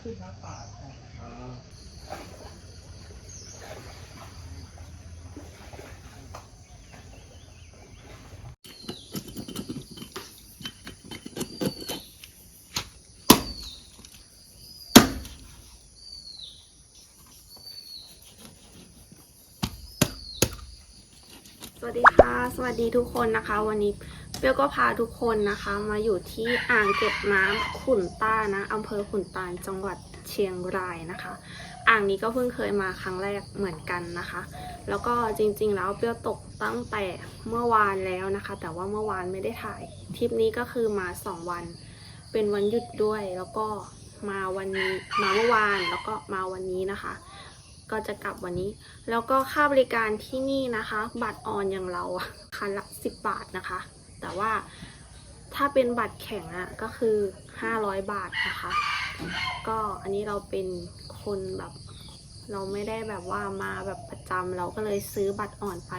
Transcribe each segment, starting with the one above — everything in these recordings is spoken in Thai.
สวัสดีค่ะ สวัสดีทุกคนนะคะ วันนี้ เปรี้ยวก็พาทุกคนนะคะมาอยู่ที่อ่างเก็บน้ำขุนต้านะอำเภอขุนตาลจังหวัดเชียงรายนะคะ อ่างนี้ก็เพิ่งเคยมาครั้งแรกเหมือนกันนะคะ แล้วก็จริงๆ แล้วเปรี้ยวตกตั้งแต่เมื่อวานแล้วนะคะ แต่ว่าเมื่อวานไม่ได้ถ่ายทริปนี้ก็คือมาสองวัน เป็นวันหยุดด้วย แล้วก็มาวันนี้มาเมื่อวานแล้วก็มาวันนี้นะคะ ก็จะกลับวันนี้ แล้วก็ค่าบริการที่นี่นะคะ บัตรออนอย่างเราอะคันละ 10 บาทนะคะ แต่ว่าถ้าเป็นบัตรแข็งอะก็คือ 500 บาทนะคะ ก็อันนี้เราเป็นคนแบบเราไม่ได้แบบว่ามาแบบประจำเราก็เลยซื้อบัตรอ่อนไป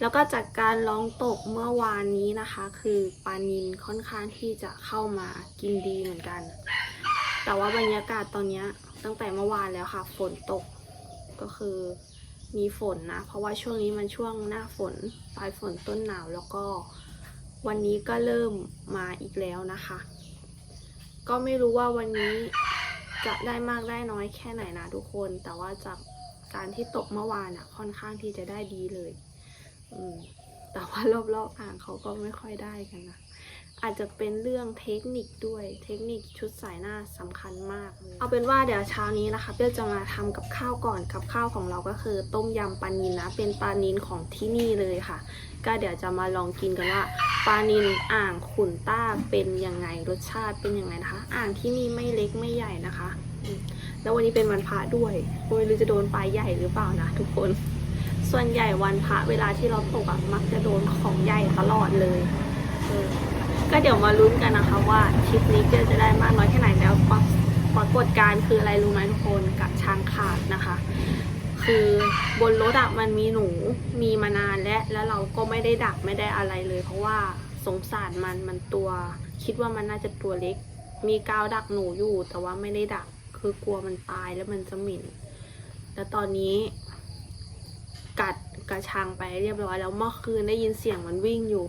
แล้วก็จากการลองตกเมื่อวานนี้นะคะ คือปลานินค่อนข้างที่จะเข้ามากินดีเหมือนกัน แต่ว่าบรรยากาศตอนนี้ตั้งแต่เมื่อวานแล้วค่ะ ฝนตกก็คือมีฝนนะ เพราะว่าช่วงนี้มันช่วงหน้าฝนปลายฝนต้นหนาวแล้วก็ วันนี้ก็เริ่มมาอีกแล้วนะคะ ก็ไม่รู้ว่าวันนี้จะได้มากได้น้อยแค่ไหนนะทุกคน แต่ว่าจากการที่ตกเมื่อวานอะค่อนข้างที่จะได้ดีเลย อืมแต่ว่ารอบๆอ่างเขาก็ไม่ค่อยได้กันนะ อาจจะเป็นเรื่องเทคนิคด้วยเทคนิคชุดสายหน้าสำคัญมาก เอาเป็นว่าเดี๋ยวเช้านี้นะคะเปี้ยจะมาทำกับข้าวก่อนกับข้าวของเราก็คือ ต้มยำปลานินนะเป็นปลานินของที่นี่เลยค่ะ ก็เดี๋ยวจะมาลองกินกันว่าปลานินอ่างขุนต้าเป็นยังไงรสชาติเป็นยังไงนะคะ อ่างที่นี่ไม่เล็กไม่ใหญ่นะคะ แล้ววันนี้เป็นวันพระด้วยไม่รู้จะโดนปลาใหญ่หรือเปล่านะทุกคน ส่วนใหญ่วันพระเวลาที่เราตกอะมักจะโดนของใหญ่ตลอดเลยเออ ก็เดี๋ยวมาลุ้นกันนะคะว่าทริปนี้เจจะได้มากน้อยแค่ไหนแล้วปรากปรากฏการคืออะไรรู้ไหมทุกคนกับช้างขาดนะคะ คือบนรถอะมันมีหนูมีมานานและแล้วเราก็ไม่ได้ดักไม่ได้อะไรเลย เพราะว่าสงสารมันมันตัว คิดว่ามันน่าจะตัวเล็ก มีกาวดักหนูอยู่ แต่ว่าไม่ได้ดักคือกลัวมันตายแล้วมันจะหม็นแล้วตอนนี้ กัดกระชังไปเรียบร้อยแล้วเมื่อคืนได้ยินเสียงมันวิ่งอยู่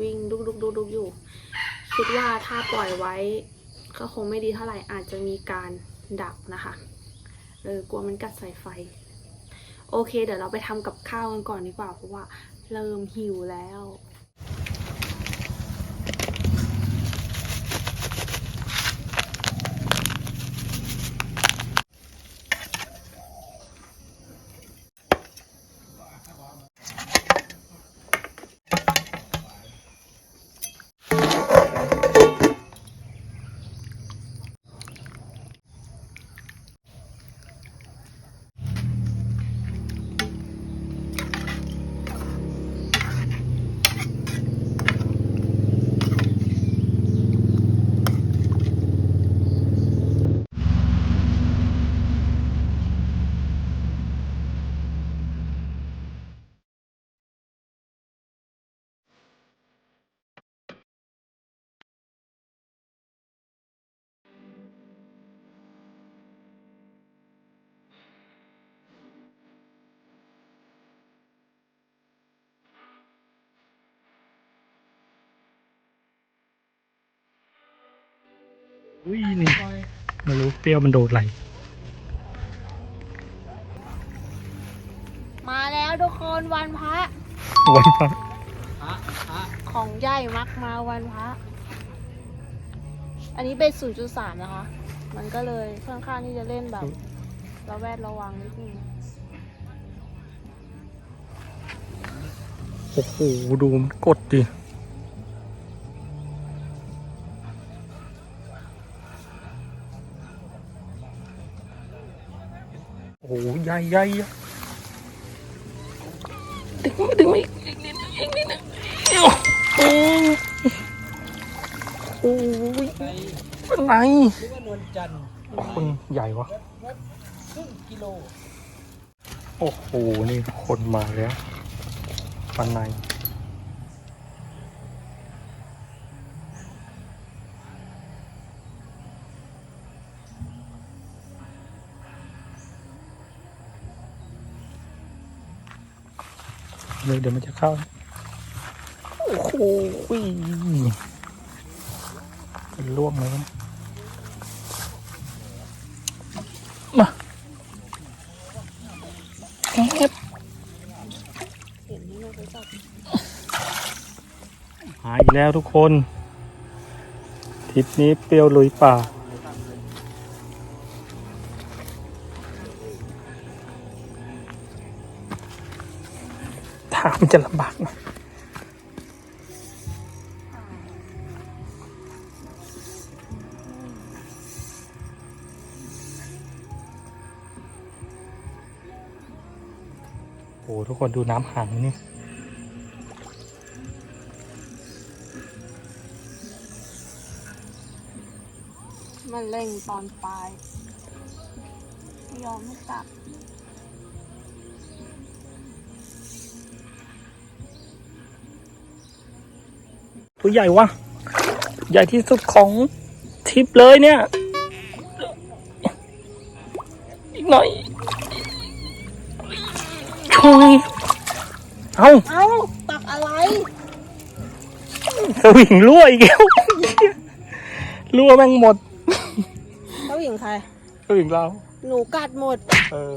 วิ่งดุกดุกดุกดุกอยู่ คิดว่าถ้าปล่อยไว้ ก็คงไม่ดีเท่าไหร่อาจจะมีการดับนะคะ เออกลัวมันกัดสายไฟ โอเค เดี๋ยวเราไปทำกับข้าวกันก่อนดีกว่า เพราะว่าเริ่มหิวแล้ว อุ้ยนี่ไม่รู้เปรี้ยวมันโดดไหลมาแล้วทุกคนวันพระวันพระของใหญ่มักมาวันพระอันนี้เป็น0.3นะคะ มันก็เลยค่อนข้างที่จะเล่นแบบระแวดระวังนิดนึงโอ้โหดูมันกดดิ โอ้โหใหญ่ใหญ่ดึงมาดึงมาอีกอีกนิดนึงอีกนิดนึงโอ้โหโอ้ยเป็นไงหรือว่านวลจันทร์คนใหญ่วะโลโอ้โห นี่คนมาแล้วปันใน เดี๋ยวเดี๋ยวมันจะเข้า โอ้โหเป็นล่วงเลยมาแอบเห็นนี่เราไปจับหาอีกแล้วทุกคนทริปนี้เปรี้ยวลุยป่า มันจะลำบากนะโอ้ทุกคนดูน้ำห่างนี่มันเร่งตอนปลาย ยอมไม่จับ ตัวใหญ่วะใหญ่ที่สุดของทริปเลยเนี่ย อีกหน่อยช่วยเอาเอ้าตักอะไรสวิงรั่วอีกแล้วรั่วแม่งหมดเขาหญิงใครสวิงเรา หนูกัดหมด เออ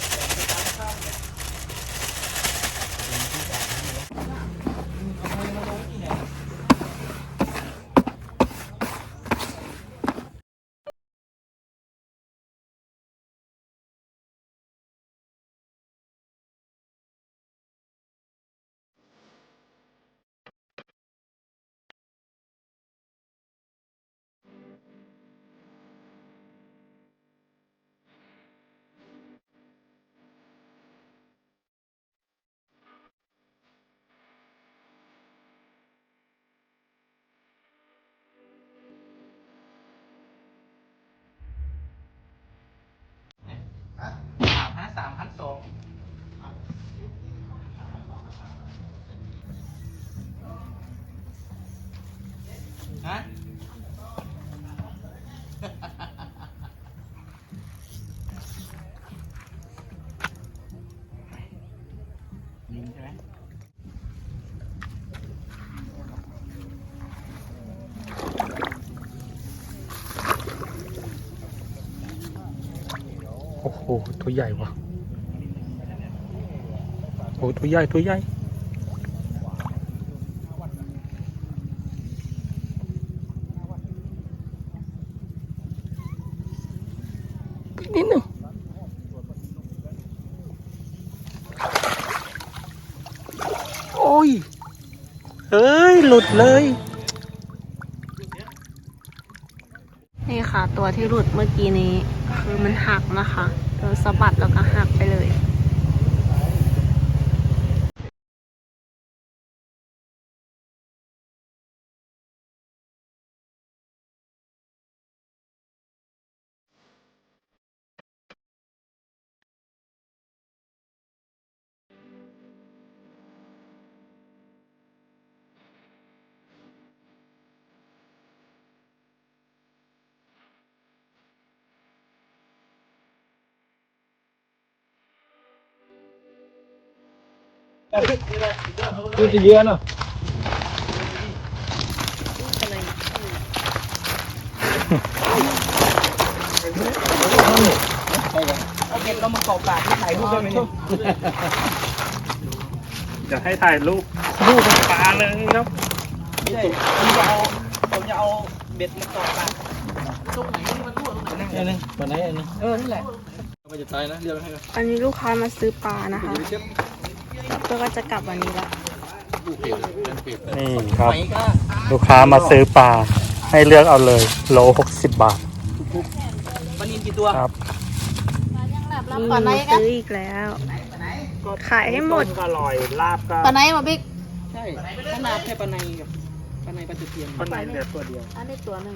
สามพันสองฮะ ลิงใช่ไหม โอ้ตัวใหญ่วะโอ้ตัวใหญ่ตัวใหญ่อีนิดหนึ่งโอ้ยเฮ้ย หลุดเลย นี่ค่ะ ตัวที่หลุดเมื่อกี้นี้ คือมันหักนะคะ สะบัดแล้วก็หักไปเลย คือจะเยอะเนาะเอาเก็บเรามาเกาะปากที่ถ่ายรูปได้ไหมเนี่ยจะให้ถ่ายรูปรูปปลาเลยครับไม่ใช่ผมจะเอาผมจะเอาเบ็ดมาเกาะปากตรงไหนที่มันรั่วตรงไหนนั่งอันนึงวันไหนอันนึงเออนั่นแหละมันจะตายนะเรียกให้อันนี้ลูกค้ามาซื้อปลานะคะ พื่อก็จะกลับวันนี้ละนี่ครับไหนก็ลูกค้ามาซื้อปลาให้เลือกเอาเลย โลหกสิบบาทปลานินกี่ตัวครับนี่ซื้ออีกแล้ว ขายให้หมด ก็อร่อยลาบก็ปลาไหนมาบิ๊กใช่ขนาดแค่ปลาในกับปลาในปลาตะเพียนคนไหนเหลือตัวเดียวอันนี้ตัวหนึ่ง